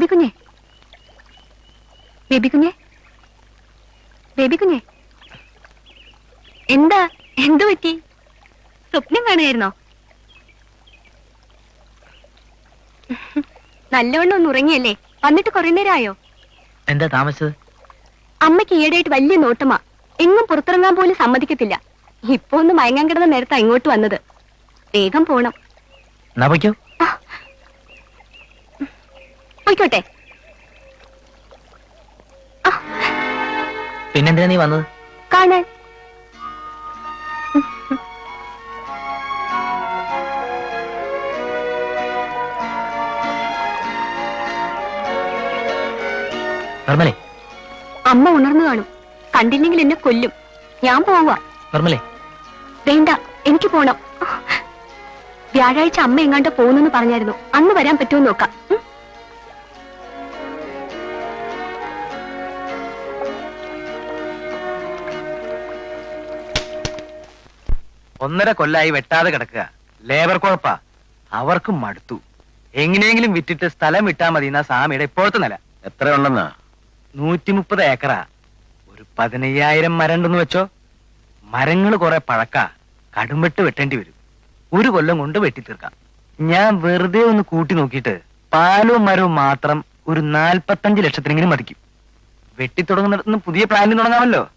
Baby കുഞ്ഞെ. Baby കുഞ്ഞെ. Baby കുഞ്ഞെ. എന്താ എന്തു പറ്റി? സ്വപ്നം കാണുകയായിരുന്നോ നല്ലവണ്ണം ഒന്ന് ഉറങ്ങിയല്ലേ? വന്നിട്ട് കുറെ നേരമായോ? എന്താ താമസിച്ചത്? അമ്മയ്ക്ക് ഈയിടെയായിട്ട് വലിയ നോട്ടമാ. എങ്ങും പുറത്തിറങ്ങാൻ പോലും സമ്മതിക്കത്തില്ല. ഇപ്പൊ ഒന്ന് മയങ്ങാൻ കിടന്ന നേരത്തെ ഇങ്ങോട്ട് വന്നത്. വേഗം പോണം. പോയിക്കോട്ടെ പിന്നെന്തിനാ നീ വന്നത്? കാണാൻ. നിർമ്മലേ അമ്മ ഉണർന്നു കാണും. കണ്ടില്ലെങ്കിൽ എന്നെ കൊല്ലും. ഞാൻ പോവാ. നിർമ്മലേ വേണ്ട എനിക്ക് പോണം. വ്യാഴാഴ്ച അമ്മ എങ്ങാണ്ട് പോകുന്നെന്ന് പറഞ്ഞായിരുന്നു. അന്ന് വരാൻ പറ്റുമോ നോക്കാം. ഒന്നര കൊല്ലായി വെട്ടാതെ കിടക്കുക. ലേബർ കുഴപ്പാ അവർക്കും മടുത്തു. എങ്ങനെയെങ്കിലും വിറ്റിട്ട് സ്ഥലം വിട്ടാ മതി എന്നാ സ്വാമിയുടെ ഇപ്പോഴത്തെ നില. എത്ര ഉണ്ടെന്നാ നൂറ്റി മുപ്പത് ഏക്കറാ. ഒരു പതിനയ്യായിരം മരം ഉണ്ടെന്ന് വെച്ചോ? മരങ്ങൾ കുറെ പഴക്ക. കടുംവെട്ട് വെട്ടേണ്ടി വരും. ഒരു കൊല്ലം കൊണ്ട് വെട്ടി തീർക്കാം. ഞാൻ വെറുതെ ഒന്ന് കൂട്ടി നോക്കിയിട്ട് പാലവും മരവും മാത്രം ഒരു നാൽപ്പത്തഞ്ച് ലക്ഷത്തിനെങ്കിലും മതിക്കും. വെട്ടി തുടങ്ങുന്നിടത്തുനിന്ന് പുതിയ പ്ലാനിൽ തുടങ്ങാമല്ലോ.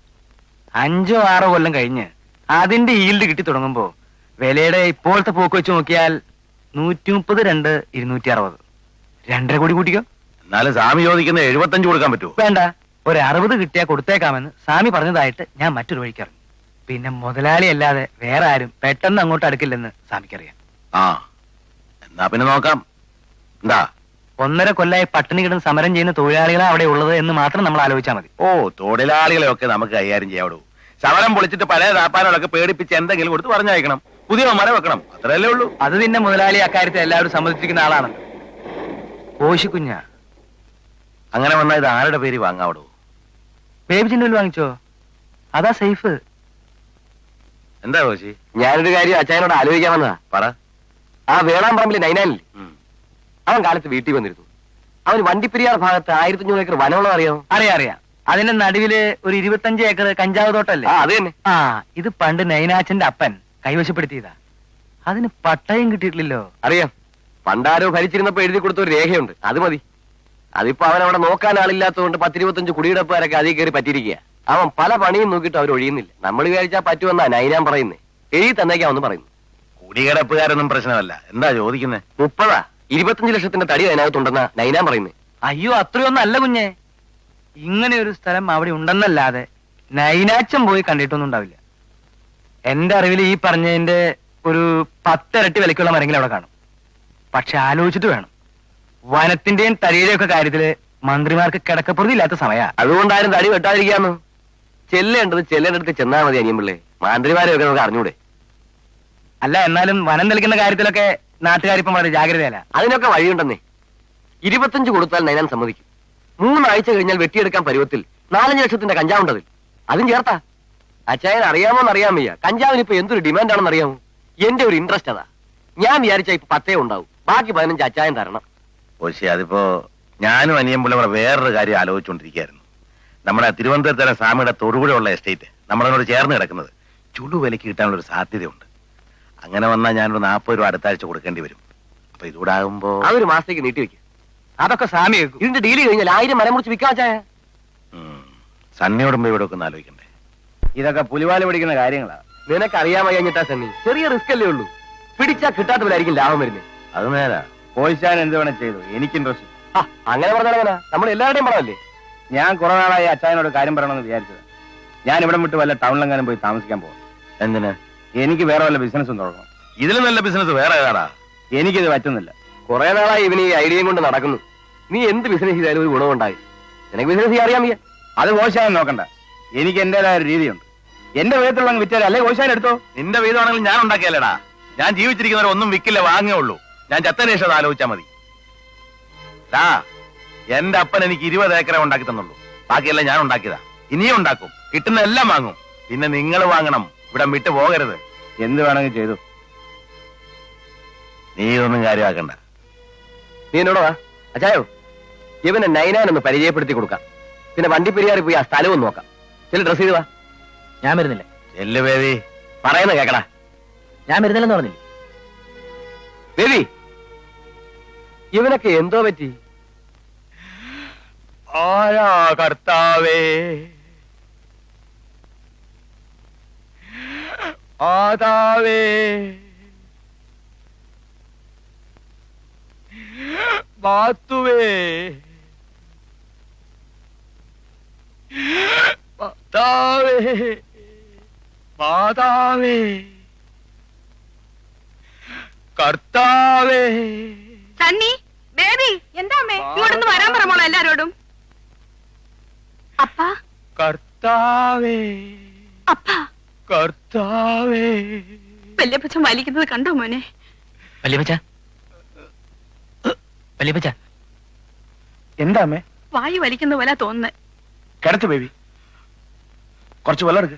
അഞ്ചോ ആറോ കൊല്ലം കഴിഞ്ഞ് അതിന്റെ ഈൽഡ് കിട്ടി തുടങ്ങുമ്പോ വിലയുടെ ഇപ്പോഴത്തെ പോക്ക് വെച്ച് നോക്കിയാൽ നൂറ്റി മുപ്പത് രണ്ട് ഇരുന്നൂറ്റി അറുപത് രണ്ടര കോടി കൂട്ടിക്കോ. എന്നാലും സ്വാമി ചോദിക്കുന്ന എഴുപത്തഞ്ച് കൊടുക്കാൻ പറ്റുമോ? വേണ്ട. ഒരു അറുപത് കിട്ടിയാൽ കൊടുത്തേക്കാമെന്ന് സ്വാമി പറഞ്ഞതായിട്ട് ഞാൻ മറ്റൊരു വഴിക്കറിഞ്ഞു പിന്നെ മുതലാളി അല്ലാതെ വേറെ ആരും പെട്ടെന്ന് അങ്ങോട്ട് അടുക്കില്ലെന്ന് സ്വാമിക്കറിയാം. ആ എന്നാ പിന്നെ നോക്കാം. എന്താ? ഒന്നര കൊല്ലായി പട്ടിണി കിടന്ന് സമരം ചെയ്യുന്ന തൊഴിലാളികളാണ് അവിടെ ഉള്ളത് എന്ന് മാത്രം നമ്മൾ ആലോചിച്ചാൽ മതി. ഓ തൊഴിലാളികളെ ഒക്കെ നമുക്ക് കൈകാര്യം ചെയ്യാവൂ സമരം പൊളിച്ചിട്ട് പഴയ താപ്പാനോടൊക്കെ പേടിപ്പിച്ച് എന്തെങ്കിലും കൊടുത്ത് പറഞ്ഞയക്കണം. പുതിയ മര വെക്കണം. അത്രയല്ലേ ഉള്ളൂ. അത് നിന്നെ മുതലാളി അക്കാര്യത്തിൽ എല്ലാവരും സമ്മതിച്ചിരിക്കുന്ന ആളാണ്. കോശിക്കുഞ്ഞ അങ്ങനെ വന്നാൽ ഇത് ആരുടെ പേര് വാങ്ങാവിടോ? ബേബി ചിഹ്നം വാങ്ങിച്ചോ? അതാ സേഫ്. എന്താ കോശി ഞാനൊരു കാര്യം അച്ഛനോട് ആലോചിക്കാൻ വന്നതാ. പറ. ആ വേളാമ്പറമ്പിലെ നൈനാനിൽ ഉം. അവൻ കാലത്ത് വീട്ടിൽ വന്നിരുന്നു. അവൻ വണ്ടിപ്പെരിയാർ ഭാഗത്ത് ആയിരത്തി അഞ്ഞൂറ് ഏക്കർ വനമുള്ളതറിയോ അറിയാമോ അറിയാം അറിയാം. അതിന്റെ നടുവിൽ ഒരു ഇരുപത്തഞ്ച് ഏക്കർ കഞ്ചാവ് തോട്ടല്ലേ? ആ അത് തന്നെ. ആ ഇത് പണ്ട് നൈനാച്ചന്റെ അപ്പൻ കൈവശപ്പെടുത്തിയതാ. അതിന് പട്ടയം കിട്ടിയിട്ടില്ലല്ലോ. അറിയാം. പണ്ടാരോ ഭരിച്ചിരുന്നപ്പോ എഴുതി കൊടുത്ത ഒരു രേഖയുണ്ട്. അത് മതി. അതിപ്പോ അവൻ അവിടെ നോക്കാൻ ആളില്ലാത്തതുകൊണ്ട് പത്തിരുപത്തഞ്ച് കുടിയിടപ്പുകാരൊക്കെ അതിൽ കയറി പറ്റിയിരിക്കുക അവൻ പല പണിയും നോക്കിയിട്ട് അവർ ഒഴിയുന്നില്ല. നമ്മൾ വിചാരിച്ചാൽ പറ്റുമെന്നാ നൈനാൻ പറയുന്നത് എഴുതി തന്നേക്കാ ഒന്ന് പറയുന്നു കുടികിടപ്പുകാരൊന്നും പ്രശ്നമല്ല. എന്താ ചോദിക്കുന്നത് മുപ്പതാ? ഇരുപത്തഞ്ച് ലക്ഷത്തിന്റെ തടി അതിനകത്തുണ്ടെന്നാ നൈനാൻ പറയുന്നത് അയ്യോ അത്രയൊന്നും അല്ല കുഞ്ഞെ. ഇങ്ങനെ ഒരു സ്ഥലം അവിടെ ഉണ്ടെന്നല്ലാതെ നൈനാച്ചം പോയി കണ്ടിട്ടൊന്നും ഉണ്ടാവില്ല. എന്റെ അറിവിൽ ഈ പറഞ്ഞതിന്റെ ഒരു പത്തിരട്ടി വിലക്കുള്ള മരങ്ങൾ അവിടെ കാണും. പക്ഷെ ആലോചിച്ചിട്ട് വേണം. വനത്തിന്റെയും തടിയുടെയും ഒക്കെ കാര്യത്തിൽ മന്ത്രിമാർക്ക് കിടക്കപ്പുറതി ഇല്ലാത്ത സമയാ. അതുകൊണ്ടാരും തടി വെട്ടാതിരിക്കാന്ന്. ചെല്ലേണ്ടത് ചെല്ലേണ്ടടുത്ത് ചെന്നാ മതി അനിയമ്പിള്ളേ മന്ത്രിമാരെയൊക്കെ നമുക്ക് അറിഞ്ഞൂടെ. അല്ല എന്നാലും വനം നൽകുന്ന കാര്യത്തിലൊക്കെ നാട്ടുകാരിപ്പം വളരെ ജാഗ്രതയല്ല. അതിനൊക്കെ വഴിയുണ്ടെന്നേ. ഇരുപത്തഞ്ച് കൊടുത്താൽ നൈനാൻ സമ്മതിക്കും. മൂന്നാഴ്ച കഴിഞ്ഞാൽ വെട്ടിയെടുക്കാൻ പരുവത്തിൽ നാലഞ്ച് ലക്ഷത്തിന്റെ കഞ്ചാവുണ്ടതിൽ. അതും ചേർത്താ. അച്ചായൻ അറിയാമോന്ന് അറിയാൻ വയ്യ. കഞ്ചാവിന് ഇപ്പൊ എന്തൊരു ഡിമാൻഡ് ആണെന്ന് അറിയാമോ? എന്റെ ഒരു ഇൻട്രസ്റ്റ് അതാ. ഞാൻ വിചാരിച്ച ഇപ്പൊ പത്തേ ഉണ്ടാവും. ബാക്കി പതിനഞ്ച് അച്ചായൻ തരണം. കോശി അതിപ്പോ ഞാനും അനിയമ്പിള്ള വേറൊരു കാര്യം ആലോചിച്ചുകൊണ്ടിരിക്കുകയായിരുന്നു നമ്മുടെ തിരുവനന്തപുരത്തെ സ്വാമിയുടെ തൊടുപുഴയുള്ള എസ്റ്റേറ്റ്. നമ്മളതിനോട് ചേർന്ന് കിടക്കുന്നത്. ചുടു വിലക്ക് കിട്ടാനുള്ള ഒരു സാധ്യതയുണ്ട്. അങ്ങനെ വന്നാൽ ഞാനൊരു നാൽപ്പത് രൂപ അടുത്താഴ്ച കൊടുക്കേണ്ടി വരും. അപ്പൊ ഇതൂടാകുമ്പോ ആ അതൊരു മാസത്തേക്ക് നീട്ടിവെക്കും അതൊക്കെ സ്വാമി വെക്കും ഇതിന്റെ ഡീൽ കഴിഞ്ഞാൽ ആയിരം മരം മുറിച്ച് വിൽക്കാൻ ചായ സണ്ണിയോടുമ്പോ ഇവിടെ ഒക്കെ ഒന്ന് ആലോചിക്കണ്ടേ? ഇതൊക്കെ പുലിവാല പിടിക്കുന്ന കാര്യങ്ങളാ. നിനക്ക് അറിയാൻ വയ്യാഞ്ഞിട്ടാ സണ്ണി. ചെറിയ റിസ്ക് അല്ലേ ഉള്ളൂ. പിടിച്ചാ കിട്ടാത്തവരായിരിക്കും ലാഭം വരുന്നത് അത് നേരാ. കോഴിച്ചാൻ എന്ത് വേണം ചെയ്തു? എനിക്ക് ഇൻട്രസ്റ്റ് ആ അങ്ങനെ പറഞ്ഞാൽ നമ്മൾ എല്ലാവരുടെയും പണമല്ലേ? ഞാൻ കുറെ നാളായി അച്ചായനോട് കാര്യം പറയണമെന്ന് വിചാരിച്ചത്. ഞാൻ ഇവിടെ വിട്ട് വല്ല ടൗണിലെങ്ങാനും പോയി താമസിക്കാൻ പോകും എന്തിന്? എനിക്ക് വേറെ വല്ല ബിസിനസ്സും തുടങ്ങണം. ഇതിലും നല്ല ബിസിനസ് വേറെ ഏതാടാ? എനിക്കിത് പറ്റുന്നില്ല. കുറെ നാളായി ഇവന് ഈ ഐഡിയയും കൊണ്ട് നടക്കുന്നു. നീ എന്ത് ബിസിനസ് ചെയ്താലും ഒരു ഗുണമുണ്ടായി എനിക്ക് ബിസിനസ് ചെയ്യാൻ അറിയാം വയ്യ. അത് കോശാൻ നോക്കണ്ട. എനിക്ക് എന്റേതായ ഒരു രീതിയുണ്ട്. എന്റെ വീതത്തിലുള്ള വിറ്റാൽ അല്ലെ കോശാൻ എടുത്തോ? നിന്റെ വീതമാണെങ്കിൽ ഞാൻ ഉണ്ടാക്കിയല്ലേടാ ഞാൻ ജീവിച്ചിരിക്കുന്നവരെ ഒന്നും വിക്കില്ല വാങ്ങേ ഉള്ളൂ. ഞാൻ ചത്തനേഷം അത് ആലോചിച്ചാ മതി. എന്റെ അപ്പൻ എനിക്ക് ഇരുപത് ഏക്കറെ ഉണ്ടാക്കി തന്നുള്ളൂ. ബാക്കിയെല്ലാം ഞാൻ ഉണ്ടാക്കിയതാ. ഇനിയും ഉണ്ടാക്കും. കിട്ടുന്ന എല്ലാം വാങ്ങും. പിന്നെ നിങ്ങൾ വാങ്ങണം. ഇവിടെ വിട്ടു പോകരുത്. എന്ത് വേണമെങ്കിൽ ചെയ്തു. നീ ഇതൊന്നും കാര്യമാക്കണ്ട. നീ എന്നോട് വാ അച്ചായോ ഇവനെ നൈനാൻ ഒന്ന് പരിചയപ്പെടുത്തി കൊടുക്കാം. പിന്നെ വണ്ടിപ്പെരിയാറിൽ പോയി ആ ഒന്ന് നോക്കാം. ചെൽ ഡ്രസ് ചെയ്ത് വാ. ഞാൻ വരുന്നില്ല. ചെല്ലു ബേബി. പറയുന്ന കേക്കടാ. ഞാൻ വരുന്നില്ലെന്ന് പറഞ്ഞില്ല? ബേബി! ഇവനൊക്കെ എന്തോ പറ്റി? ആരാ കർത്താവേ? ആദാവേ. മാത്തുവേ മാതാവേ. മാതാവേ. കർത്താവേ. സണ്ണി ബേബി എന്താ അമ്മേ? ഇങ്ങോട്ടൊന്ന് വരാൻ പറമോളോ എല്ലാരോടും. അപ്പ. കർത്താവേ. അപ്പ. കർത്താവേ. വല്യപ്പച്ചൻ വലിക്കുന്നത് കണ്ടോ മോനെ? വല്യപ്പച്ച വല്യപ്പച്ച. എന്താമേ വായു വലിക്കുന്ന പോലെ തോന്നുന്നത് കിടത്തു ബേബി. കുറച്ച് വെള്ളം എടുക്ക്.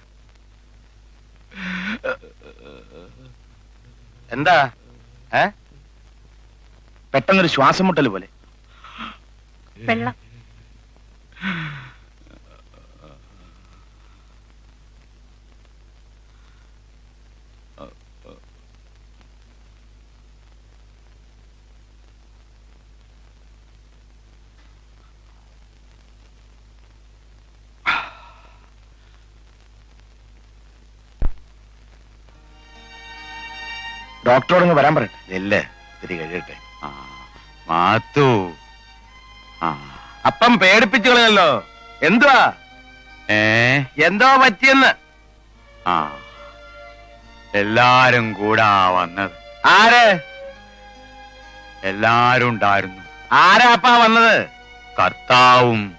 എന്താ? ഏ? പെട്ടെന്നൊരു ശ്വാസം മുട്ടൽ പോലെ. വെള്ളം. ഡോക്ടറോട് വരാൻ പറയട്ടെ ഇല്ല ഇത്തിരി കഴിയട്ടെ. മാത്തു. അപ്പം പേടിപ്പിച്ചു കളയല്ലോ. എന്തുവാ? ഏ? എന്തോ പറ്റിയെന്ന്. ആ. എല്ലാരും കൂടാ വന്നത്. ആര്? എല്ലാരും ഉണ്ടായിരുന്നു. ആരാ അപ്പാ വന്നത്? കർത്താവും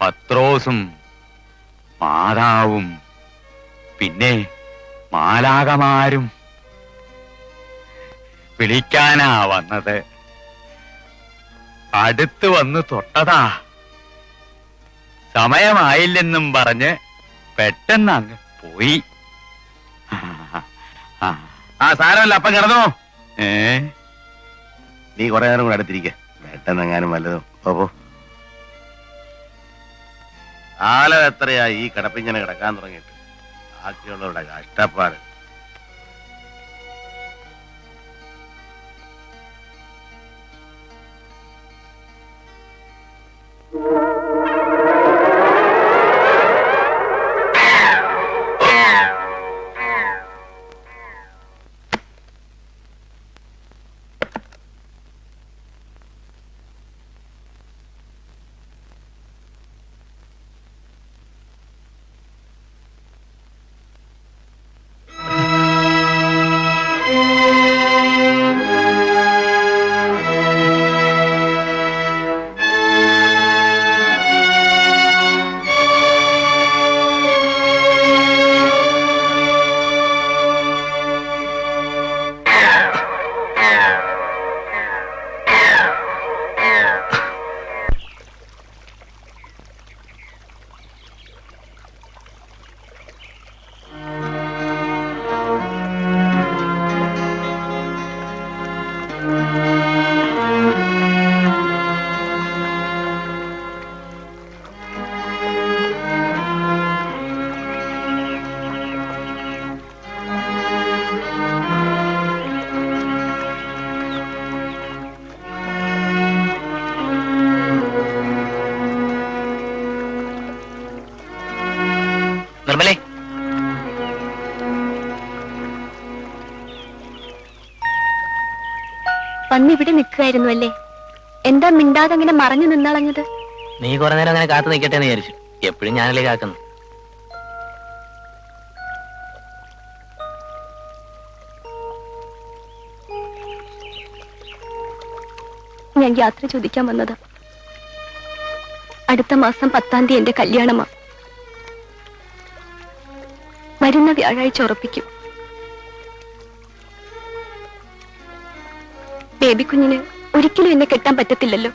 പത്രോസും മാതാവും പിന്നെ മാലാകമാരും വിളിക്കാനാ വന്നത്. അടുത്ത് വന്ന് തൊട്ടതാ. സമയമായില്ലെന്നും പറഞ്ഞ് പെട്ടെന്ന് അങ്ങ് പോയി. ആ സാരമല്ല അപ്പം കിടന്നോ? ഏ? നീ കുറെ നേരം കൂടെ അടുത്തിരിക്ക. പെട്ടെന്നെങ്ങാനും വല്ലതും. പോ കാലം എത്രയാ ഈ കിടപ്പിങ്ങനെ കിടക്കാൻ തുടങ്ങിയിട്ട്? ബാക്കിയുള്ളവരുടെ കഷ്ടപ്പാട്. വന്നിവിടെ നിൽക്കുകയായിരുന്നു അല്ലേ? എന്താ മിണ്ടാതെ അങ്ങനെ മറഞ്ഞു നിന്നളഞ്ഞത്? നീ കുറെ നേരം അങ്ങനെ കാത്തു നിൽക്കട്ടെ എന്ന് വിചാരിച്ചു. എപ്പോഴും ഞാനല്ലേ കാക്കുന്നു. ഞാൻ യാത്ര ചോദിക്കാൻ വന്നത്. അടുത്ത മാസം പത്താം തീയതി എന്റെ കല്യാണമാണ് വരുന്ന വ്യാഴാഴ്ച ഉറപ്പിക്കും. ബേബി കുഞ്ഞിന് ഒരിക്കലും എന്നെ കെട്ടാൻ പറ്റത്തില്ലല്ലോ.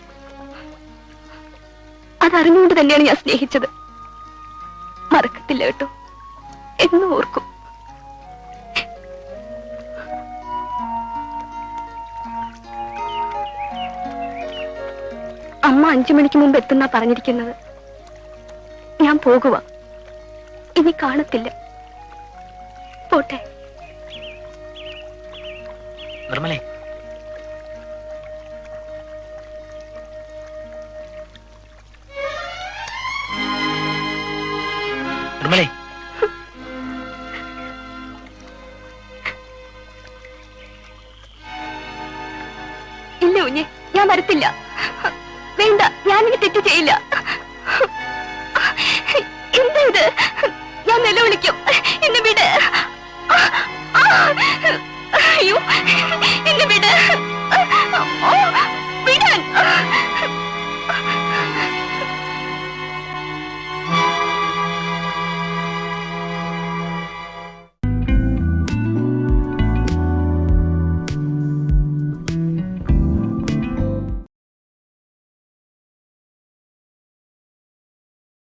അതറിഞ്ഞുകൊണ്ട് തന്നെയാണ് ഞാൻ സ്നേഹിച്ചത്. മറക്കത്തില്ല കേട്ടോ. എന്നും ഓർക്കും. അമ്മ അഞ്ചു മണിക്ക് മുമ്പ് എത്തുന്ന പറഞ്ഞിരിക്കുന്നത്. ഞാൻ പോകുക ഇനി കാണത്തില്ല. പോട്ടെ. നിർമ്മലേ കുഞ്ഞെ ഞാൻ വരത്തില്ല. വേണ്ട ഞാനിനി തെറ്റ് ചെയ്യില്ല. എന്താ ഇത്? ഞാൻ നിലവിളിക്കും.